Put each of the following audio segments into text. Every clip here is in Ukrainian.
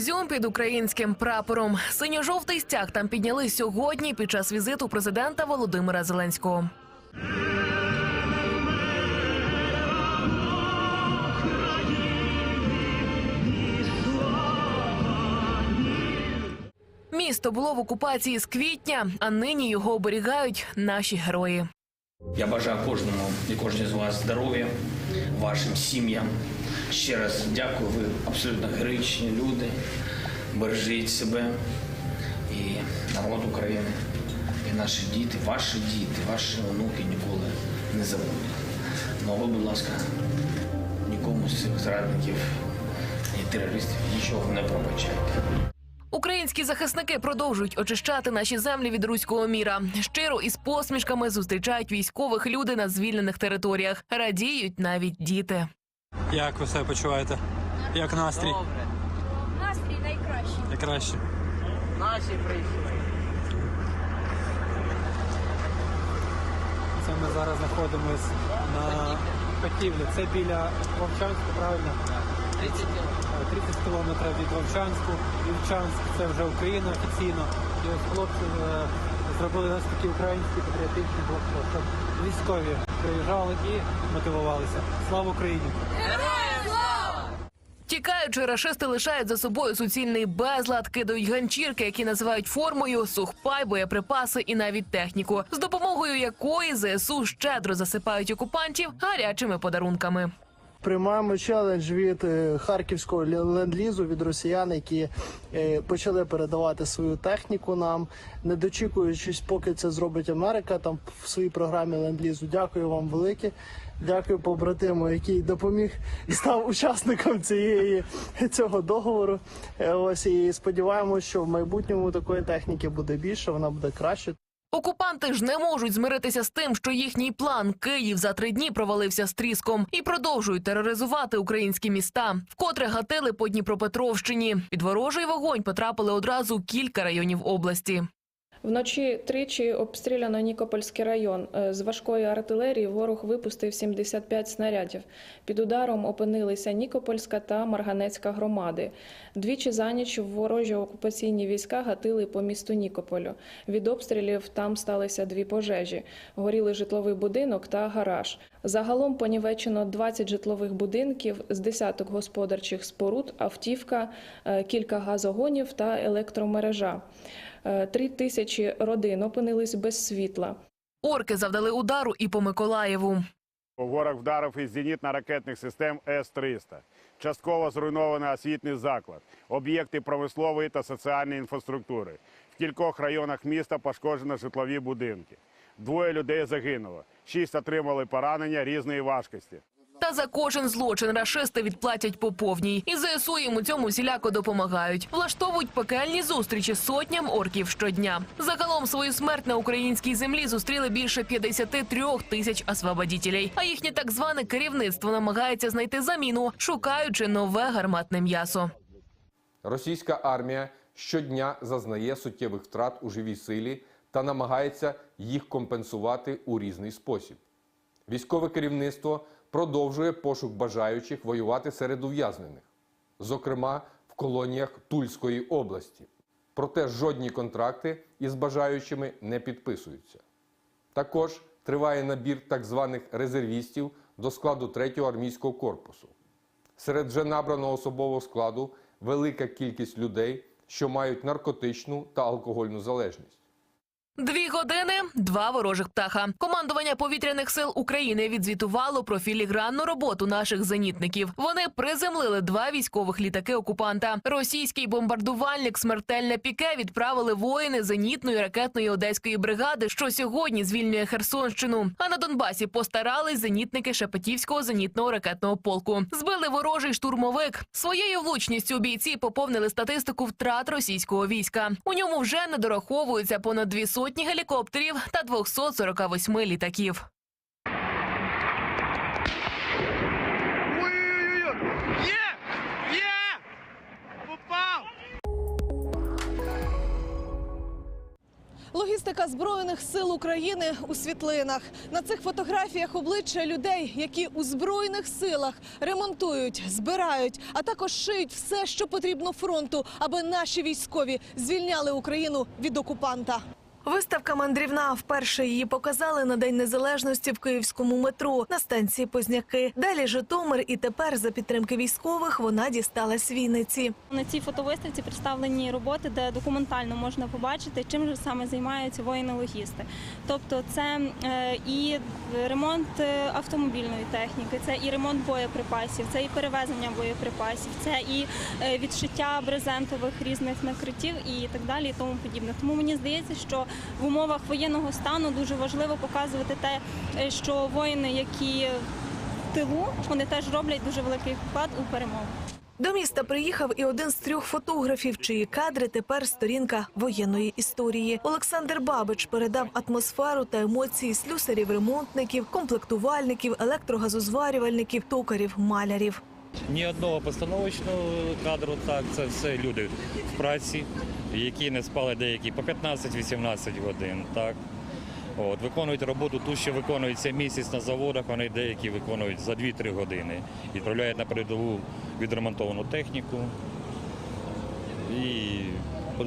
Ізюм під українським прапором. Синьо-жовтий стяг там підняли сьогодні під час візиту президента Володимира Зеленського. Місто було в окупації з квітня, а нині його оберігають наші герої. Я бажаю кожному і кожній з вас здоров'я, вашим сім'ям. Ще раз дякую, ви абсолютно героїчні люди. Бережіть себе і народ України, і наші діти, ваші діти, ваші онуки ніколи не забудуть. Ну а ви, будь ласка, нікому з цих зрадників і терористів нічого не пробачайте. Українські захисники продовжують очищати наші землі від руського міра. Щиро і з посмішками зустрічають військових люди на звільнених територіях. Радіють навіть діти. Як ви себе почуваєте? Як настрій? Добре. Настрій найкращий. Найкраще. Наші прийшли. Це ми зараз знаходимось на Котівлі. Це біля Вовчанську, правильно? 30 кілометрів. Е, 30 кілометрів від Вовчанську. Вівчанськ це вже Україна офіційно. І ось хлопці е, зробили ось такий український патріотичний блокпост, щоб військові приїжджали і мотивувалися. Слава Україні! Тікаючи, рашисти лишають за собою суцільний безлад, кидають ганчірки, які називають формою, сухпай, боєприпаси і навіть техніку, з допомогою якої ЗСУ щедро засипають окупантів гарячими подарунками. Приймаємо челендж від е, харківського ле- ленд-лізу від росіян, які е, почали передавати свою техніку нам, не дочікуючись, поки це зробить Америка там в своїй програмі ленд-лізу. Дякую вам велике. Дякую побратиму, який допоміг і став учасником цієї цього договору. Е, Ось і сподіваємося, що в майбутньому такої техніки буде більше, вона буде краще. Окупанти ж не можуть змиритися з тим, що їхній план Київ за три дні провалився з тріском і продовжують тероризувати українські міста. Вкотре гатили по Дніпропетровщині. Під ворожий вогонь потрапили одразу кілька районів області. Вночі тричі обстріляно Нікопольський район. Е, З важкої артилерії ворог випустив 75 снарядів. Під ударом опинилися Нікопольська та Марганецька громади. Двічі за ніч ворожі окупаційні війська гатили по місту Нікополю. Від обстрілів там сталися дві пожежі. Горіли житловий будинок та гараж. Загалом понівечено 20 житлових будинків з десяток господарчих споруд, автівка, е, кілька газогонів та електромережа. Е, Три тисячі родин опинились без світла. Орки завдали удару і по Миколаєву. Ворог вдарив із зенітно-ракетних систем С-300. Частково зруйновано освітній заклад, об'єкти промислової та соціальної інфраструктури. В кількох районах міста пошкоджено житлові будинки. Двоє людей загинуло, шість отримали поранення різної важкості. Та за кожен злочин рашисти відплатять по повній. І ЗСУ їм у цьому всіляко допомагають. Влаштовують пекельні зустрічі сотням орків щодня. Загалом свою смерть на українській землі зустріли більше 53 тисяч освободітелей. А їхнє так зване керівництво намагається знайти заміну, шукаючи нове гарматне м'ясо. Російська армія щодня зазнає суттєвих втрат у живій силі та намагається їх компенсувати у різний спосіб. Військове керівництво продовжує пошук бажаючих воювати серед ув'язнених, зокрема в колоніях Тульської області. Проте жодні контракти із бажаючими не підписуються. Також триває набір так званих резервістів до складу 3-го армійського корпусу. Серед вже набраного особового складу велика кількість людей, що мають наркотичну та алкогольну залежність. Дві години, два ворожих птаха. Командування повітряних сил України відзвітувало про філігранну роботу наших зенітників. Вони приземлили два військових літаки окупанта. Російський бомбардувальник смертельне піке відправили воїни зенітної ракетної одеської бригади, що сьогодні звільнює Херсонщину. А на Донбасі постарались зенітники Шепетівського зенітного ракетного полку. Збили ворожий штурмовик. Своєю влучністю бійці поповнили статистику втрат російського війська. У ньому вже не дораховуються понад дві сотні гелікоптерів та 248 літаків. Логістика збройних сил України у світлинах. На цих фотографіях обличчя людей, які у збройних силах ремонтують, збирають, а також шиють все, що потрібно фронту, аби наші військові звільняли Україну від окупанта. Виставка мандрівна вперше її показали на День Незалежності в київському метро на станції Позняки. Далі Житомир, і тепер за підтримки військових вона дісталась Вінниці. На цій фотовиставці представлені роботи, де документально можна побачити, чим же саме займаються воїни-логісти. Тобто це е, і ремонт е, автомобільної техніки, це і ремонт боєприпасів, це і перевезення боєприпасів, це і е, відшиття брезентових різних накриттів і так далі, і тому подібне. Тому мені здається, що в умовах воєнного стану дуже важливо показувати те, е, що воїни, які в тилу, вони теж роблять дуже великий вклад у перемогу. До міста приїхав і один з трьох фотографів, чиї кадри тепер сторінка воєнної історії. Олександр Бабич передав атмосферу та емоції слюсарів, ремонтників, комплектувальників, електрогазозварювальників, токарів, малярів. Ні одного постановочного кадру, так це все люди в праці, які не спали деякі по 15-18 годин. Так. От, виконують роботу ту, що виконується місяць на заводах, вони деякі виконують за 2-3 години. Відправляють на передову відремонтовану техніку і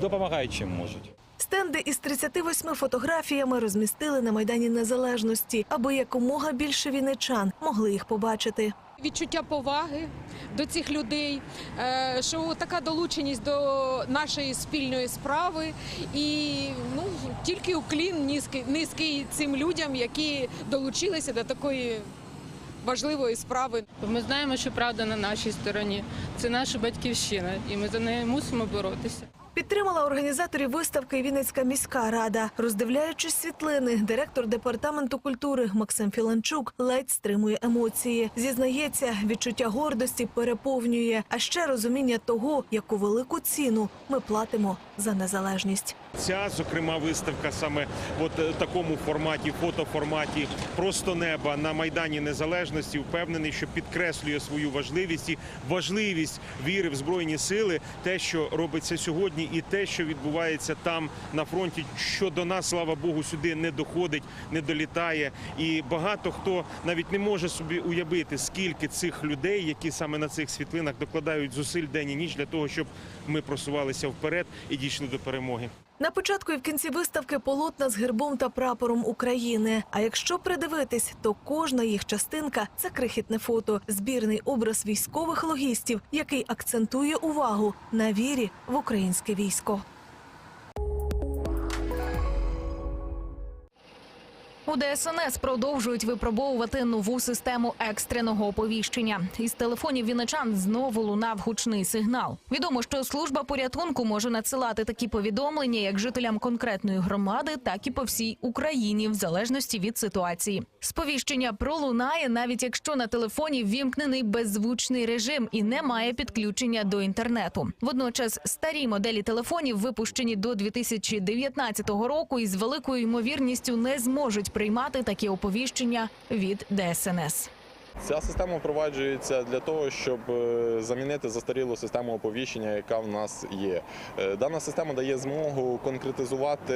допомагають чим можуть. Стенди із 38 фотографіями розмістили на майдані Незалежності, аби якомога більше вінничан могли їх побачити. Відчуття поваги до цих людей, е, що така долученість до нашої спільної справи, і ну тільки уклін низький, низький цим людям, які долучилися до такої важливої справи. Ми знаємо, що правда на нашій стороні. Це наша батьківщина, і ми за неї мусимо боротися. Підтримала організаторів виставки Вінницька міська рада. Роздивляючись світлини, директор департаменту культури Максим Філанчук ледь стримує емоції. Зізнається, відчуття гордості переповнює, а ще розуміння того, яку велику ціну ми платимо за незалежність. Ця, зокрема, виставка саме от е, такому форматі, фотоформаті просто неба на майдані незалежності. Впевнений, що підкреслює свою важливість і важливість віри в збройні сили, те, що робиться сьогодні, і те, що відбувається там на фронті, що до нас, слава Богу, сюди не доходить, не долітає. І багато хто навіть не може собі уявити, скільки цих людей, які саме на цих світлинах докладають зусиль день і ніч для того, щоб ми просувалися вперед і дійшли до перемоги. На початку і в кінці виставки полотна з гербом та прапором України. А якщо придивитись, то кожна їх частинка це крихітне фото, збірний образ військових логістів, який акцентує увагу на вірі в українське військо. У ДСНС продовжують випробовувати нову систему екстреного оповіщення. Із телефонів віничан знову лунав гучний сигнал. Відомо, що служба порятунку може надсилати такі повідомлення як жителям конкретної громади, так і по всій Україні, в залежності від ситуації. Сповіщення пролунає, навіть якщо на телефоні ввімкнений беззвучний режим і немає підключення до інтернету. Водночас старі моделі телефонів, випущені до 2019 року, із великою ймовірністю не зможуть приймати такі оповіщення від ДСНС. Ця система впроваджується для того, щоб е, замінити застарілу систему оповіщення, яка в нас є. Е, Дана система дає змогу конкретизувати,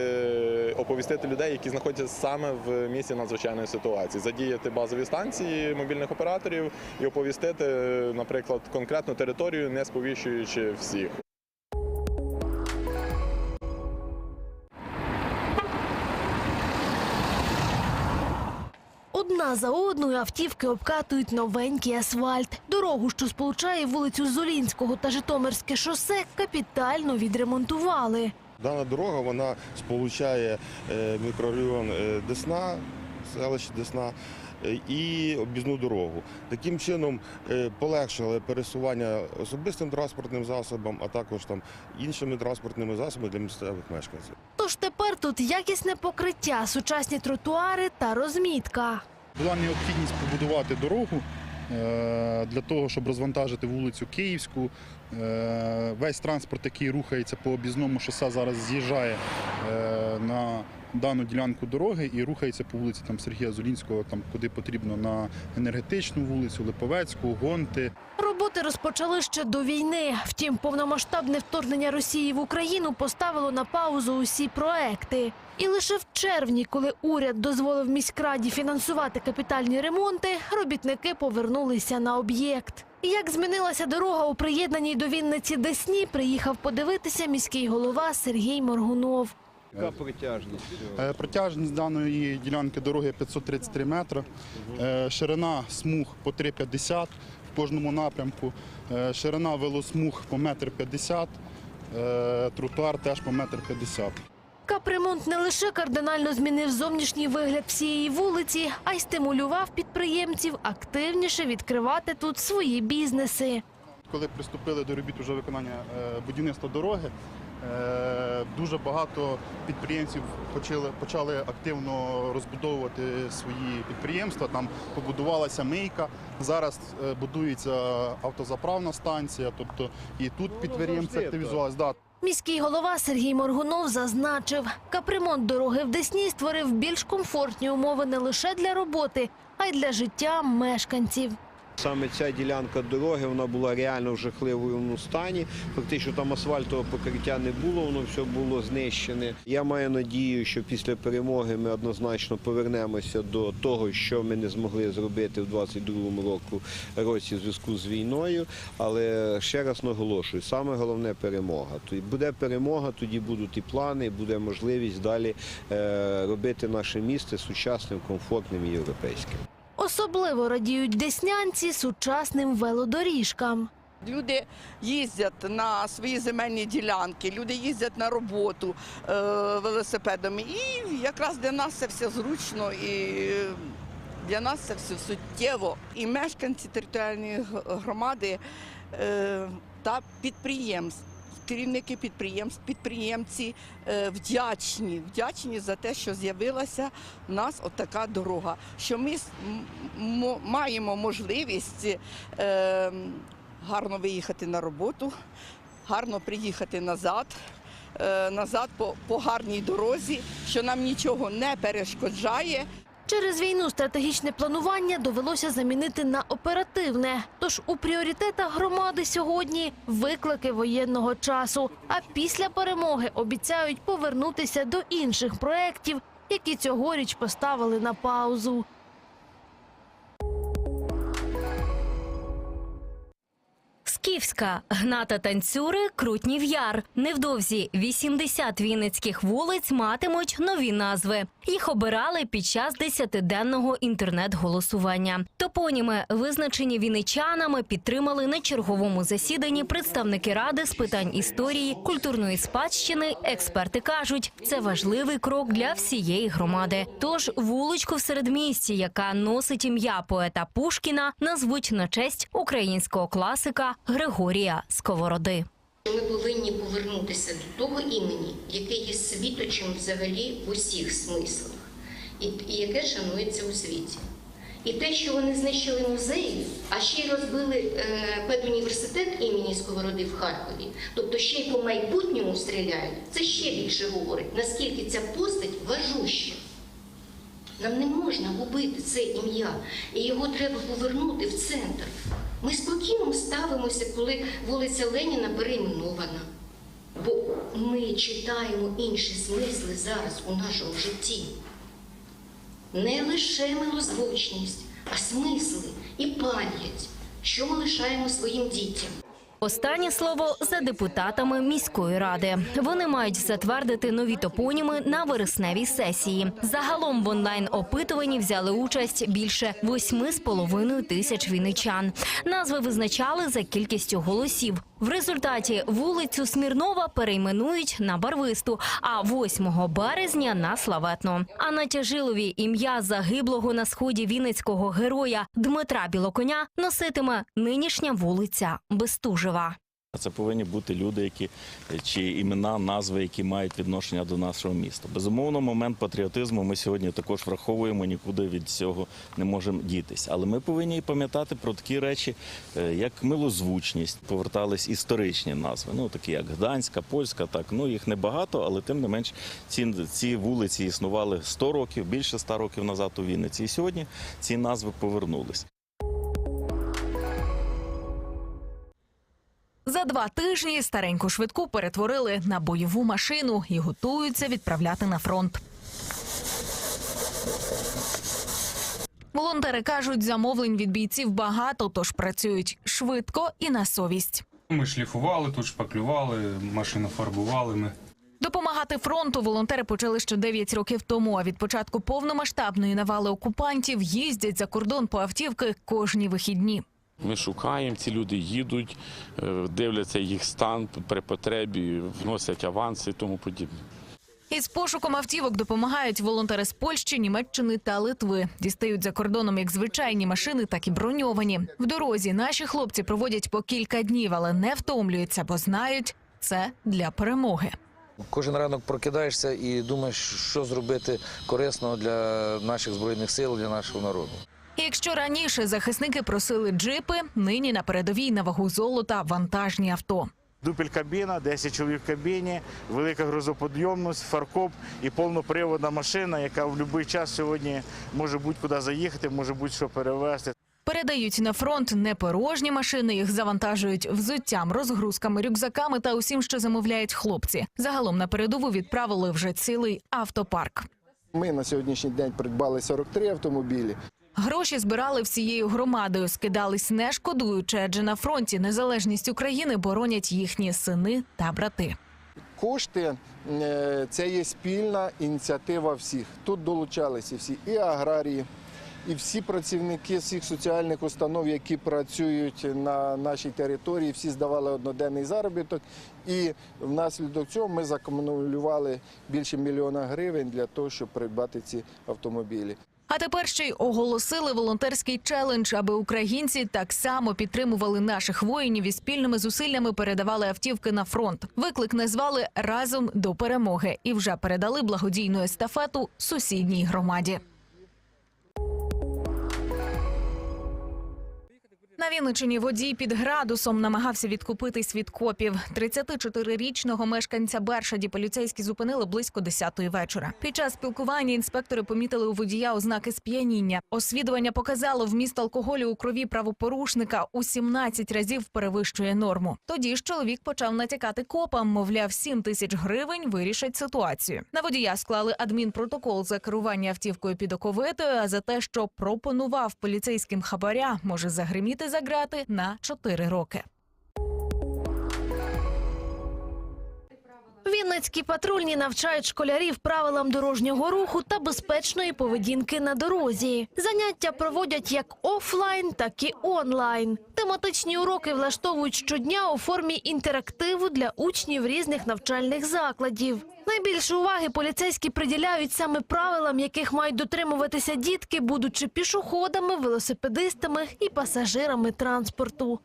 оповістити людей, які знаходяться саме в місці надзвичайної ситуації, задіяти базові станції мобільних операторів і оповістити, наприклад, конкретну територію, не сповіщуючи всіх. Одна за одною автівки обкатують новенький асфальт. Дорогу, що сполучає вулицю Золінського та Житомирське шосе, капітально відремонтували. Дана дорога вона сполучає е, мікрорайон е, Десна, селище Десна. е, І об'їзну дорогу. Таким чином полегшили пересування особистим транспортним засобам, а також там іншими транспортними засобами для місцевих мешканців. Тож тепер тут якісне покриття, сучасні тротуари та розмітка. Була необхідність побудувати дорогу е, для того, щоб розвантажити вулицю Київську. Е, Весь транспорт, який рухається по об'їзному шосе, зараз з'їжджає е, на дану ділянку дороги і рухається по вулиці там Сергія Золінського, там куди потрібно на енергетичну вулицю, Липовецьку, Гонти. Роботи розпочали ще до війни. Втім, повномасштабне вторгнення Росії в Україну поставило на паузу усі проекти. І лише в червні, коли уряд дозволив міськраді фінансувати капітальні ремонти, робітники повернулися на об'єкт. Як змінилася дорога у приєднаній до Вінниці Десні, приїхав подивитися міський голова Сергій Моргунов. Яка протяжність? Е, Протяжність даної ділянки дороги 533 метри, Е, ширина смуг по 3,50 в кожному напрямку, Е, ширина велосмуг по 1,50 м, тротуар теж по 1,50 м. Капремонт не лише кардинально змінив зовнішній вигляд всієї вулиці, а й стимулював підприємців активніше відкривати тут свої бізнеси. Коли приступили до робіт уже виконання е, будівництва дороги, е, дуже багато підприємців почали, почали активно розбудовувати свої підприємства. Там побудувалася мийка. Зараз е, будується автозаправна станція. Тобто і тут підприємці активізувалися. Міський голова Сергій Моргунов зазначив, капремонт дороги в Десні створив більш комфортні умови не лише для роботи, а й для життя мешканців. Саме ця ділянка дороги вона була реально в жахливому стані. Фактично там асфальтового покриття не було, воно все було знищене. Я маю надію, що після перемоги ми однозначно повернемося до того, що ми не змогли зробити в 22-му року році в зв'язку з війною. Але ще раз наголошую, саме головне перемога. Тоді буде перемога, тоді будуть і плани, буде можливість далі е, робити наше місто сучасним, комфортним і європейським. Особливо радіють деснянці сучасним велодоріжкам. Люди їздять на свої земельні ділянки, люди їздять на роботу е, велосипедами. І якраз для нас це все зручно і для нас це все суттєво. І мешканці територіальної громади е, та підприємств. Керівники підприємств, підприємці е, вдячні, вдячні за те, що з'явилася в нас отака дорога. Що ми маємо можливість е, гарно виїхати на роботу, гарно приїхати назад, е, назад по, по гарній дорозі, що нам нічого не перешкоджає. Через війну стратегічне планування довелося замінити на оперативне. Тож у пріоритетах громади сьогодні виклики воєнного часу. А після перемоги обіцяють повернутися до інших проєктів, які цьогоріч поставили на паузу. Скіфська, Гната танцюри, Крутнів Яр. Невдовзі 80 вінницьких вулиць матимуть нові назви. Їх обирали під час десятиденного інтернет-голосування. Топоніми, визначені вінничанами, підтримали на черговому засіданні представники ради з питань історії, культурної спадщини. Експерти кажуть, це важливий крок для всієї громади. Тож вуличку в середмісті, яка носить ім'я поета Пушкіна, назвуть на честь українського класика Григорія Сковороди. Ми повинні повернутися до того імені, яке є світочем взагалі в усіх смислах, і, і яке шанується у світі. І те, що вони знищили музеї, а ще й розбили е, педуніверситет імені Сковороди в Харкові, тобто ще й по майбутньому стріляють, це ще більше говорить, наскільки ця постать важуща. Нам не можна губити це ім'я, і його треба повернути в центр. Ми спокійно ставимося, коли вулиця Леніна перейменована. Бо ми читаємо інші смисли зараз у нашому житті. Не лише милозвучність, а смисли і пам'ять, що ми лишаємо своїм дітям. Останнє слово за депутатами міської ради. Вони мають затвердити нові топоніми на вересневій сесії. Загалом в онлайн опитуванні взяли участь більше 8,5 тисяч вінничан. Назви визначали за кількістю голосів. В результаті вулицю Смірнова перейменують на барвисту, а 8 березня на славетну. А на тяжилові ім'я загиблого на сході вінницького героя Дмитра Білоконя носитиме нинішня вулиця Бестужева. Це повинні бути люди, які чи імена, назви, які мають відношення до нашого міста. Безумовно, момент патріотизму ми сьогодні також враховуємо, нікуди від цього не можемо дітись. Але ми повинні пам'ятати про такі речі, е, як милозвучність, повертались історичні назви. Ну такі як Гданська, Польська, так ну їх небагато, але тим не менш ці, ці вулиці існували 100 років, більше 100 років назад у Вінниці. І сьогодні ці назви повернулись. За два тижні стареньку швидку перетворили на бойову машину і готуються відправляти на фронт. Волонтери кажуть, замовлень від бійців багато, тож працюють швидко і на совість. Ми шліфували, тут шпаклювали, машину фарбували ми. Допомагати фронту волонтери почали ще 9 років тому. А від початку повномасштабної навали окупантів їздять за кордон по автівки кожні вихідні. Ми шукаємо, ці люди їдуть, е, дивляться їх стан при потребі, вносять аванси і тому подібне. Із пошуком автівок допомагають волонтери з Польщі, Німеччини та Литви. Дістають за кордоном як звичайні машини, так і броньовані. В дорозі наші хлопці проводять по кілька днів, але не втомлюються, бо знають це для перемоги. Кожен ранок прокидаєшся і думаєш, що зробити корисного для наших збройних сил, для нашого народу. І Якщо раніше захисники просили джипи, нині на передовій на вагу золота вантажні авто. Дупель кабіна, 10 чоловік в кабіні, велика грузоподйомність, фаркоп і повноприводна машина, яка в будь-який час сьогодні може будь-куди заїхати, може будь-що перевезти. Передають на фронт не порожні машини, їх завантажують взуттям, розгрузками, рюкзаками та усім, що замовляють хлопці. Загалом на передову відправили вже цілий автопарк. Ми на сьогоднішній день придбали 43 автомобілі. Гроші збирали всією громадою, скидались не шкодуючи, адже на фронті незалежність України боронять їхні сини та брати. Кошти е, це є спільна ініціатива всіх. Тут долучалися всі і аграрії, і всі працівники всіх соціальних установ, які працюють на нашій території, всі здавали одноденний заробіток. І внаслідок цього ми закумулювали більше мільйона гривень для того, щоб придбати ці автомобілі. А тепер ще й оголосили волонтерський челендж, аби українці так само підтримували наших воїнів і спільними зусиллями передавали автівки на фронт. Виклик назвали разом до перемоги і вже передали благодійну естафету сусідній громаді. На Вінничині водій під градусом намагався відкупитись від копів. 34-річного мешканця Бершаді поліцейські зупинили близько 10-ї вечора. Під час спілкування інспектори помітили у водія ознаки сп'яніння. Освідування показало, вміст алкоголю у крові правопорушника у 17 разів перевищує норму. Тоді ж чоловік почав натякати копам, мовляв, 7 тисяч гривень вирішать ситуацію. На водія склали адмінпротокол за керування автівкою під оковитою, а за те, що пропонував поліцейським хабаря, може загриміти за грати на 4 роки. Вінницькі патрульні навчають школярів правилам дорожнього руху та безпечної поведінки на дорозі. Заняття проводять як офлайн, так і онлайн. Тематичні уроки влаштовують щодня у формі інтерактиву для учнів різних навчальних закладів. Найбільше уваги поліцейські приділяють саме правилам, яких мають дотримуватися дітки, будучи пішоходами, велосипедистами і пасажирами транспорту.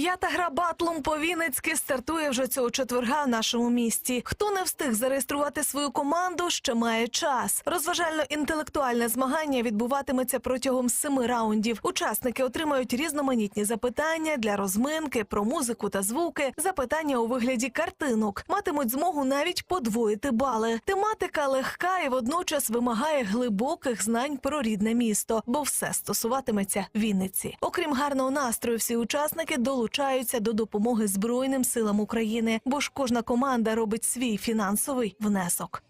П'ята гра батлом по-вінницьки стартує вже цього четверга в нашому місті. Хто не встиг зареєструвати свою команду, ще має час. Розважально-інтелектуальне змагання відбуватиметься протягом семи раундів. Учасники отримають різноманітні запитання для розминки про музику та звуки, запитання у вигляді картинок. Матимуть змогу навіть подвоїти бали. Тематика легка і водночас вимагає глибоких знань про рідне місто, бо все стосуватиметься Вінниці. Окрім гарного настрою, всі учасники долучаються до допомоги Збройним силам України, бо ж кожна команда робить свій фінансовий внесок.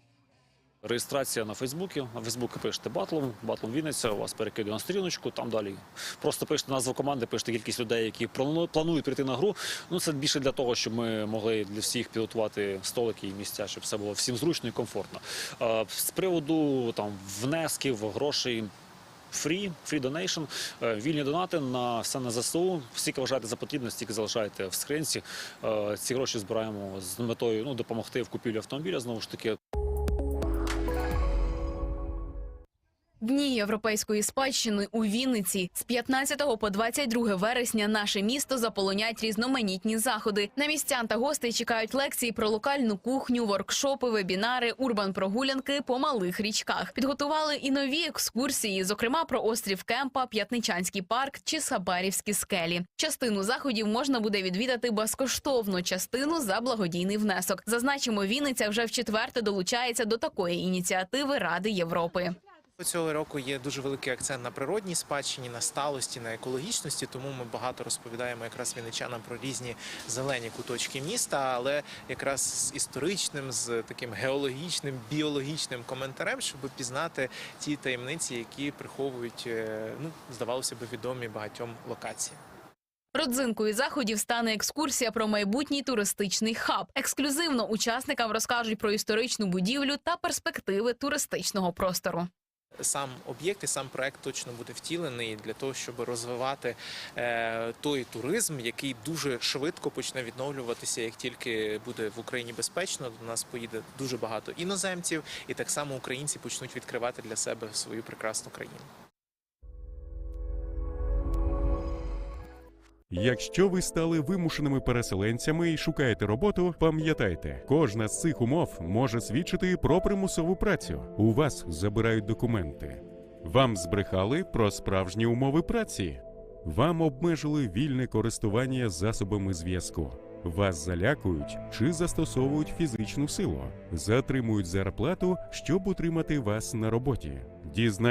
Реєстрація на Фейсбуці. На Фейсбуці пишете батлом, батлом Вінниця, у вас перекидує на сторіночку, там далі. Просто пишете назву команди, пишете кількість людей, які планують прийти на гру. Ну це більше для того, щоб ми могли для всіх підготувати столики і місця, щоб все було всім зручно і комфортно. Е, З приводу там внесків, грошей. Фрі, фрі донейшн, вільні донати на все на ЗСУ. Всі вважаєте за потрібно, стільки залишаєте в скринці. Е, Ці гроші збираємо з метою ну, допомогти в купівлі автомобіля. Знову ж таки, Дні європейської спадщини у Вінниці з 15 по 22 вересня наше місто заполонять різноманітні заходи. На містян та гостей чекають лекції про локальну кухню, воркшопи, вебінари, урбан-прогулянки по малих річках. Підготували і нові екскурсії, зокрема про острів Кемпа, П'ятничанський парк чи Сабарівські скелі. Частину заходів можна буде відвідати безкоштовно, частину за благодійний внесок. Зазначимо, Вінниця вже в четверте долучається до такої ініціативи Ради Європи. Цього року є дуже великий акцент на природній спадщині, на сталості, на екологічності. Тому ми багато розповідаємо якраз вінничанам про різні зелені куточки міста, але якраз з історичним, з таким геологічним, біологічним коментарем, щоб пізнати ті таємниці, які приховують, е, ну здавалося б, відомі багатьом локації. Родзинкою заходів стане екскурсія про майбутній туристичний хаб. Ексклюзивно учасникам розкажуть про історичну будівлю та перспективи туристичного простору. Сам об'єкт і сам проект точно буде втілений для того, щоб розвивати е, той туризм, який дуже швидко почне відновлюватися, як тільки буде в Україні безпечно. До нас поїде дуже багато іноземців, і так само українці почнуть відкривати для себе свою прекрасну країну. Якщо ви стали вимушеними переселенцями і шукаєте роботу, пам'ятайте, кожна з цих умов може свідчити про примусову працю. У вас забирають документи. Вам збрехали про справжні умови праці. Вам обмежили вільне користування засобами зв'язку. Вас залякують чи застосовують фізичну силу, затримують зарплату, щоб утримати вас на роботі.